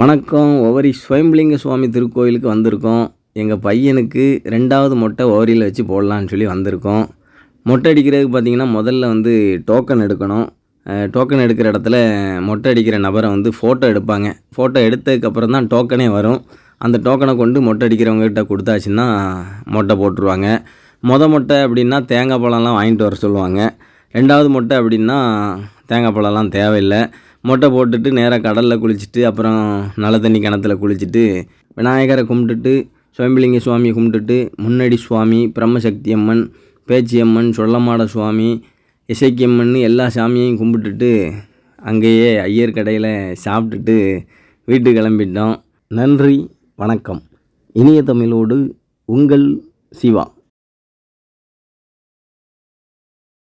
வணக்கம். ஒவரி ஸ்வயம்பலிங்க சுவாமி திருக்கோயிலுக்கு வந்திருக்கோம். எங்கள் பையனுக்கு ரெண்டாவது மொட்டை ஓவரியில் வச்சு போடலான்னு சொல்லி வந்திருக்கோம். மொட்டை அடிக்கிறதுக்கு பார்த்தீங்கன்னா முதல்ல வந்து டோக்கன் எடுக்கணும். டோக்கன் எடுக்கிற இடத்துல மொட்டை அடிக்கிற நபரை வந்து ஃபோட்டோ எடுப்பாங்க. ஃபோட்டோ எடுத்ததுக்கப்புறம் தான் டோக்கனே வரும். அந்த டோக்கனை கொண்டு மொட்டை அடிக்கிறவங்ககிட்ட கொடுத்தாச்சுன்னா மொட்டை போட்டுருவாங்க. மொத மொட்டை அப்படின்னா தேங்காய் பழம்லாம் வாங்கிட்டு வர சொல்லுவாங்க. ரெண்டாவது மொட்டை அப்படின்னா தேங்காய் பழம்லாம் தேவையில்லை. மொட்டை போட்டுட்டு நேராக கடலில் குளிச்சுட்டு அப்புறம் நல்ல தண்ணி கிணத்துல குளிச்சுட்டு விநாயகரை கும்பிட்டுட்டு சுவயம்பலிங்க சுவாமியை கும்பிட்டுட்டு முன்னடி சுவாமி பிரம்மசக்தி அம்மன் பேச்சியம்மன் சொல்லமாட சுவாமி இசைக்கியம்மன் எல்லா சாமியையும் கும்பிட்டுட்டு அங்கேயே ஐயர் கடையில் சாப்பிட்டுட்டு வீட்டுக்கு கிளம்பிட்டோம். நன்றி வணக்கம். இனிய தமிழோடு உங்கள் சிவா.